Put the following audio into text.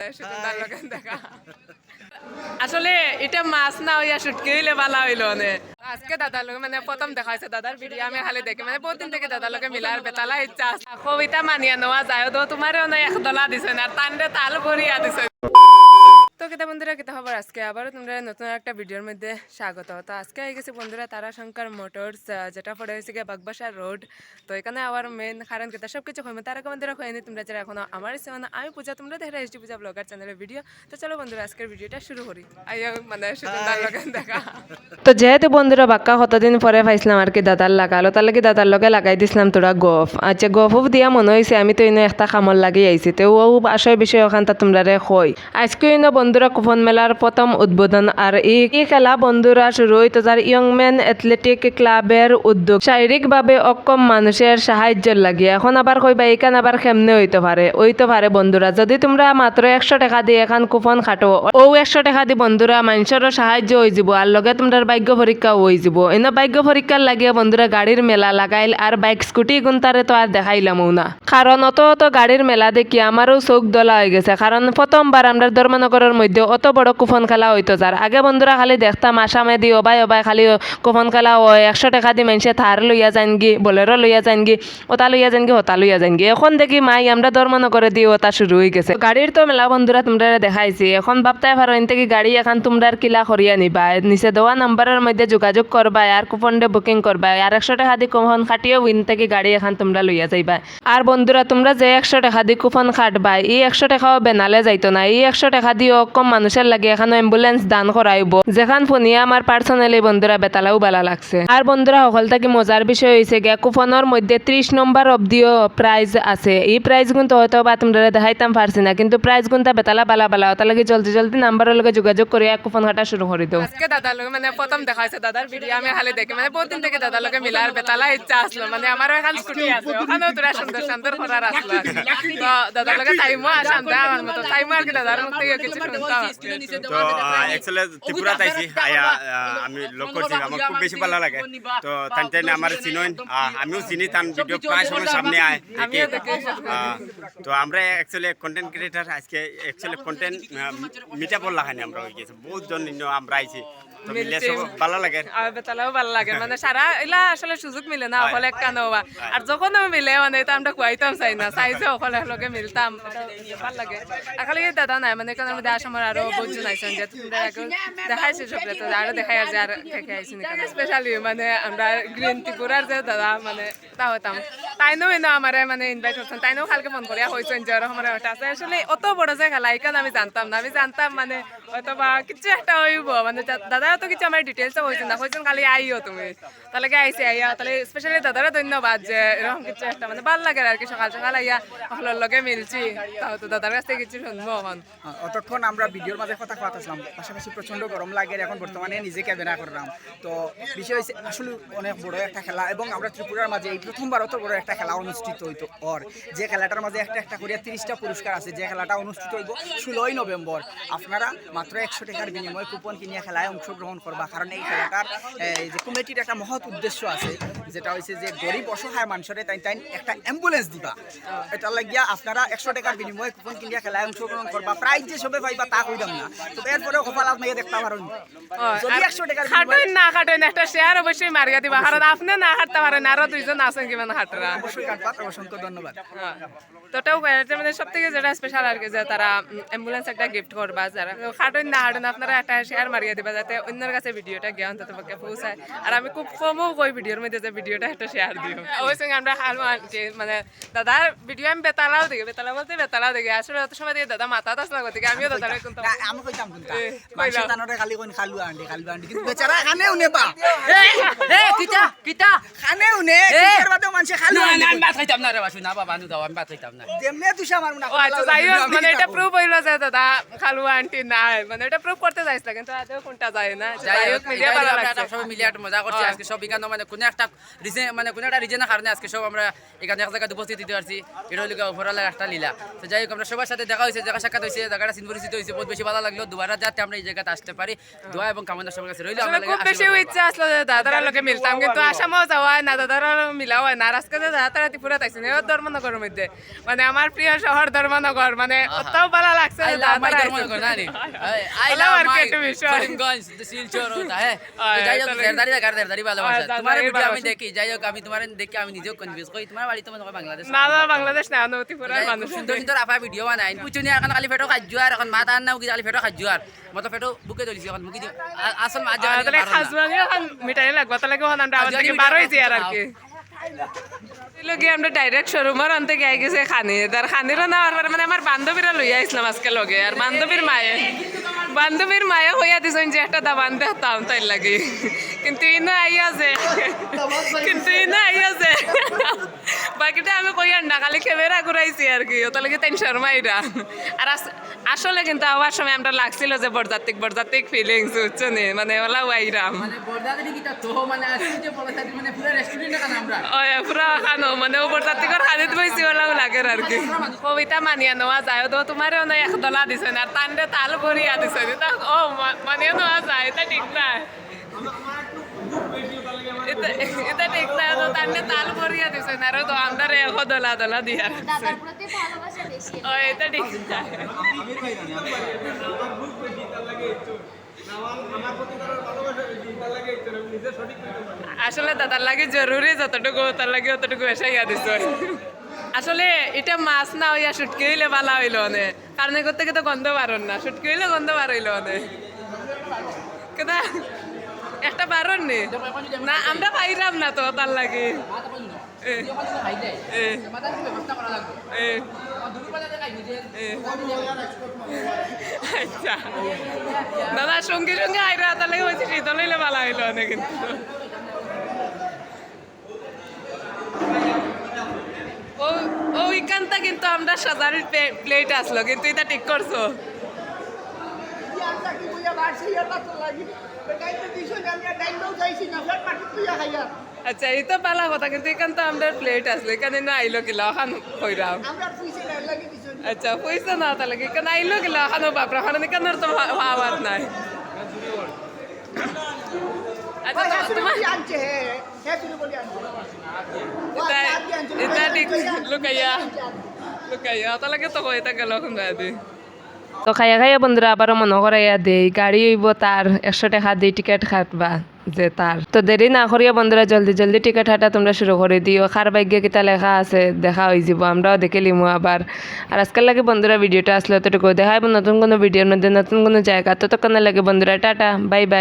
আসলে এটা মাছ না হইয়া শুটকি হইলে ভালো হইল মানে আজকে দাদার লোক মানে প্রথম দেখা হয়েছে দাদার ভিডিও আমি খালি দেখি মানে বহুত দিন থেকে দাদার লোকে মিলার বেতালা ইচ্ছা আছে। কবিতা মানিয়া নেওয়া যায় তো তোমারও না এক দলা দিছে না তান্ডে তাল ভরিয়া দিছে। কেতা বন্ধুরা কেতা খবর? আজকে আবারও তোমরা নতুন একটা ভিডিওর মধ্যে স্বাগত। তো আজকে হয়ে গেছে বন্ধুরা তারাশঙ্কর মোটরস যেটা পড়ে হয়েছে গিয়ে বাগবাসা রোড। তো এখানে আমার মেন কারণ কেতা সব কিছু হইমে। তারা বন্ধুরা হয়নি তোমরা যারা এখনও আমার মানে আমি পূজা তোমরা দেখে এসটি পূজা ব্লগার চ্যানেলের ভিডিও। তো চলো বন্ধুরা আজকের ভিডিওটা শুরু করি। মানে দেখা। তো যেহেতু বন্ধুরা বাক্কা কতদিন পরে পাইছিলাম আর কি দাদার লাগালো তার লাগে দাদার লগে লাগাই দিছিলাম তোরা গফ। আচ্ছা গফ দিয়া মনে হয়েছে আমি তো ইনো একটা কামল লাগিয়ে আইছি। তো ও আশয় বিষয় ওখান তা তোমরা রে কই আজকে ইনো বন্ধুরা কুপন মেলার প্রথম উদ্বোধন আর এই খেলা বন্ধুরা শুরু ইয়ং ম্যান অ্যাথলেটিক ক্লাবের উদ্যোগ। শারীরিকভাবে অক্ষম মানুষের সাহায্য লাগে। এখন আবার কইবা এখান আবার কেমনে হইতে পারে? হইতে পারে বন্ধুরা, যদি তোমরা মাত্র একশো টাকা দিয়ে এখন কুপন খাটো, ও একশো টাকা দি বন্ধুরা মানুষেরও সাহায্য হয়ে যাব আর লগে তোমরা ভাগ্য পরীক্ষা হয়ে যাব। এনে ভাগ্য পরীক্ষার লাগিয়ে বন্ধুরা গাড়ির মেলা লাগাইল আর বাইক, স্কুটি গুনতারে তো আর দেখাইলামও না। কারণ অত অত গাড়ির মেলা দেখি আমারও চোখ দলা হয়ে গেছে। কারণ প্রথমবার আমরা ধর্মনগরের মধ্যে অত বড় কুফন খেলা হইতো যার। আগে বন্ধুরা খালি দেখতাম আসামে দি অবাই অবাই খালি কুফন খেলা হয় একশো টাকা দি মানুষে থার লইয়া যান গি বলেরও লইয়া যান গি ওটা লইয়া যান গি হতা লইয়া যান গি এখন দেখি মাই আমরা ধর্মনগরে দিয়ে ওটা শুরু হয়ে গেছে। গাড়ির তো মেলা বন্ধুরা তোমরা দেখাইছি। এখন ভাবতাই পারো এন থেকে গাড়ি এখন তোমরা কিলা করিয়া নিবা? নিচে দেওয়া নাম্বারের মধ্যে যোগাযোগ করবা আর কুপন ডে বুকিং করবা আর একশো টাকা দি কুপন খাটিয়ে উইন থেকে গাড়ি এখন তোমরা লইয়া যাইবা। আর বন্ধুরা, তোমরা যে একশো টাকা দি কুপন খাটবা এই একশো টাকাও বেনালে যাইতো না, এই একশো টাকা দিও কম মানুষের লাগে এখন অ্যাম্বুলেন্স দান করাইব যেখান ফোনিয়ে আমার পার্সোনালি বন্ধুরা বেতালাও বেলা লাগছে। আর বন্ধুরা সকল থেকে মজার বিষয় হয়েছে গিয়া কুপনের মধ্যে ত্রিশ নম্বর অব্দিও প্রাইজ আছে। এই প্রাইজ কিন্তু হয়তো বা তোমরা দেখাইতাম পারছি না। কিন্তু প্রাইজ গুনটা বেতালা বালা বালা। ওটা লাগে জলদি জলদি নাম্বারের লগে যোগাযোগ করে কুপন কাটা শুরু করে দিও। আজকে দাদার লগে মানে প্রথম দেখা হয়েছে দাদার ভিডিও আমি খালি দেখি মানে বহুত দিন থেকে দাদার লগে মিলার বেতালা ইচ্ছা আসলো মানে আমারও এখন স্কুটি আছে। ওখানেও তোরা সুন্দর সুন্দর করার আসলো তো দাদার লগে টাইমও দেয় আমার মতো টাইমও আর কি দাদার থেকে কিছু। তো অ্যাকচুয়ালি ত্রিপুরাতে আইছি আয়া আমি লগ করছি আমার খুব বেশি ভালো লাগে। তো তান তাই আমার চিনইন আহ, আমিও চিনি তান ভিডিও প্রায় সময় সামনে আয় তো আমরা অ্যাকচুয়ালি কন্টেন্ট ক্রিয়েটার আজকে অ্যাকচুয়ালি কন্টেন্ট মিট আপর লাগানি আমরা হয়ে গেছে। বহুত জন আমরা আইছি। বেতালাও ভালো লাগে মানে সারা এলা আসলে সুযোগ মিলে না অকলে একটা নেওয়া আর যখন মিলে মানে এটা আমরা কুয়াইতাম চাই না চাইছে অকলে লগে মিলতাম ভালো লাগে আর দাদা নাই মানে এখানে মধ্যে আসামের আরও যে দেখাইছে দেখাই যে স্পেশালি মানে আমরা গ্রিন ত্রিপুরার যে দাদা মানে তা হতাম তাইনো এনে আমারে মানে ইনভাইট করছেন তাইনো কালকে ফোন করিয়া হয়েছেন যে ওরকম একটা আছে আসলে অত বড় যে খেলা এখানে আমি জানতাম না আমি জানতাম মানে হয়তো বা কিছু একটা হইব মানে দা- দাদাও তো কিছু আমার ডিটেলস হয়েছেন না। হয়েছেন খালি আইও তুমি। তাহলে কি আইসি আইয়া। তাহলে স্পেশালি দাদারা ধন্যবাদ যে এরকম কিছু একটা মানে ভালো লাগে আর কি সকাল সকাল আইয়া সকলের লগে মিলছি। তাও তো দাদার কাছ থেকে কিছু শুনব এখন অতক্ষণ আমরা ভিডিওর মাঝে কথা পাতাছিলাম পাশাপাশি প্রচণ্ড গরম লাগে এখন বর্তমানে নিজে ক্যামেরা করলাম তো বিষয় হয়েছে আসলে অনেক বড় একটা খেলা এবং আমরা ত্রিপুরার মাঝে এই প্রথমবার অত বড় একটা খেলা অনুষ্ঠিত হইতো অর যে খেলাটার মাঝে একটা একটা করিয়া তিরিশটা পুরস্কার আছে। যে খেলাটা অনুষ্ঠিত হইব ষোলোই নভেম্বর আপনারা মাত্র একশো টাকার বিনিময়ে কুপন কিনিয়ে খেলায় অংশগ্রহণ করবা। কারণ এই খেলাটার যে কমিটির একটা মহৎ উদ্দেশ্য আছে যেটা হয়েছে যে গরিব অসহায় মানুষের তাই তাই একটা অ্যাম্বুলেন্স দিবা। এটা লাগিয়া আপনারা একশো টাকার বিনিময়ে কুপন কিনিয়া খেলায় অংশগ্রহণ করবা। প্রাইজ যে সবে পাইবা তা কইলাম না। তো এরপরে কপাল আপনাকে দেখতে পারেন যদি একশো টাকার খাটোই না খাটোই না একটা শেয়ার অবশ্যই মারিয়া দিবা। কারণ আপনি না হাঁটতে পারেন আরও দুইজন আছেন কিমান হাঁটরা। অবশ্যই কাটবা অসংখ্য ধন্যবাদ। তো ওটাও মানে সব থেকে যেটা স্পেশাল আর কি যে তারা অ্যাম্বুলেন্স একটা গিফট করবা যারা। হাঁটুন না হাঁটুন আপনারা একটা শেয়ার মারিয়ে দিবা যাতে অন্যের কাছে ভিডিওটা গিয়ে অন্তত পক্ষে পৌঁছায়। আর আমি খুব কমও কই ভিডিওর মধ্যে যে ভিডিওটা একটা শেয়ার দিও। অবশ্যই আমরা হালু মানে দাদার ভিডিও আমি বেতালাও দেখি বেতালা বলতে বেতালাও দেখি। আসলে অত সময় দেখি দাদা মাথা তাস না গতিকে আমিও দাদারে আমি কইতাম খালি কোন খালু আন্ডি খালু আন্ডি। কিন্তু বেচারা খানে উনে পা। এ কিতা কিতা? খানে উনে মানুষে খালু না না আমি ভাত খাইতাম না রে বাসু না বাবা দাও আমি ভাত খাইতাম না যেমনে তুষা মারবো না আচ্ছা যাই হোক মানে এটা প্রুফ হইল যে দাদা খালু আন্টি নাই মানে এটা প্রুফ করতে যাইছিল কিন্তু আদৌ কোনটা যায় না যাই হোক মিডিয়া মিডিয়া ভালো আমরা লাগছে সবাই মিলে মজা করছি আজকে সব বিজ্ঞান মানে কোনো একটা রিজেন মানে কোনো একটা রিজনের কারণে আজকে সব আমরা এখানে এক জায়গায় উপস্থিত দিতে পারছি এটা হলো ওপরালার একটা লীলা তো যাই হোক আমরা সবার সাথে দেখা হয়েছে দেখা সাক্ষাৎ হয়েছে জায়গাটা সিন পরিচিত হয়েছে বহুত বেশি ভালো লাগল দুবার যাতে আমরা এই জায়গাতে আসতে পারি দোয়া এবং কামনা সবার কাছে রইল খুব বেশি ইচ্ছা আসলো দাদার লোকে মিলতাম কিন্তু আসামও যাওয়া হয় না দাদারা মিলাও হয় না আর আজকে যে দাদা ত্রিপুরা তাইছে এবার ধর্মনগরের মধ্যে। মানে আমার প্রিয় শহর ধর্মনগর মানে অতও ভালো লাগছে বাংলাদেশ না সুন্দর সুন্দর আফা ভিডিও বানাই পুচুনি এখন খালি ফেটো আর এখন আর। মতো ফেটো বুকে তুলিছি এখন মুখি আসল মিঠাই লাগবে তাহলে আর কি। লগে আমরা ডাইরেক্ট শোরুমের অন্তে গিয়ে গেছে খানি। তার খানিরও না আর মানে আমার বান্ধবীরা লইয়া আসলাম আজকে লগে। আর বান্ধবীর মায়ে বান্ধবীর মায়ে হইয়া দিছেন যে একটা দাবান দেখতাম তাই লাগি। কিন্তু ইনো আইয়া আছে। কিন্তু ইনো আইয়া আছে। বাকিটা আমি কই আর না খালি ক্যামেরা ঘুরাইছি আর কি ওটা লাগে তাই শর্মাইরা আর আসলে কিন্তু আবার সময় আমরা লাগছিল যে বরজাতিক বরজাতিক ফিলিংস বুঝছ নি? মানে ওলা ওয়াইরাম। মানে মানে মানে পুরো আমরা। খানো মানে বরজাতিকর হাজিত বইছি ওলাও লাগে আর কি। কবিতা মানিয়া নেওয়া যায় তো তোমারও না এক দলা দিছে না তান্ডে তাল ভরিয়া দিছে। তা ও মানিয়া নেওয়া যায় এটা ঠিক না এটা- ঠিক না তো তান্ডে তাল ভরিয়া দিছে না আর তো এক দলা দলা দিয়া আসলে দাদার লাগে জরুরি যতটুকু, তার লাগে অতটুকু এসাইয়া দিছ। আসলে এটা মাছ না হইয়া শুটকি হইলে ভালো হইল অনে। কারণ করতে তো গন্ধ বারণ না, শুটকি হইলে গন্ধ বার হইল অনে। কেদা? একটা বারণ নে। না, আমরা পাইলাম না তো তার লাগে। আচ্ছা। দাদা, সঙ্গে সঙ্গে আইরা তাহলে হয়েছে, শীতল হইলে ভালো হইল অনেক কিন্তু। ও- ওইখানটা কিন্তু আমরা সাজার প্লেট আসলো, কিন্তু এটা ঠিক করছ। আচ্ছা এই তো ভালো কথা কিন্তু এখান তো আমরা প্লেট আসলো এখানে না আইলো কিলা ওখান কইরাম আচ্ছা পয়সা না তাহলে এখানে আইলো কিলা ওখানো বাপরা ওখানে এখানের তো ভাবাত নাই। আচ্ছা তো- তোমার এটা এটা ঠিক লুকাইয়া। লুকাইয়া তাহলে তো কই এটা গেল এখন দি তো খাইয়া খাইয়া বন্ধুরা আবারও মনে করাইয়া দেই, গাড়ি হইব তার একশো টাকা দিয়ে টিকিট কাটবা যে তার। তো দেরি না করিয়া বন্ধুরা জলদি জলদি টিকিট হাঁটা তোমরা শুরু করে দিও। খার ভাগ্য কিতা লেখা আছে, দেখা হয়ে যাব আমরাও দেখে লিমু আবার। আর আজকাল লাগে বন্ধুরা ভিডিওটা আসলে অতটুকু দেখাইব নতুন কোনো ভিডিওর মধ্যে, নতুন কোনো জায়গা। ততক্ষণ লাগে বন্ধুরা, টাটা, বাই বাই।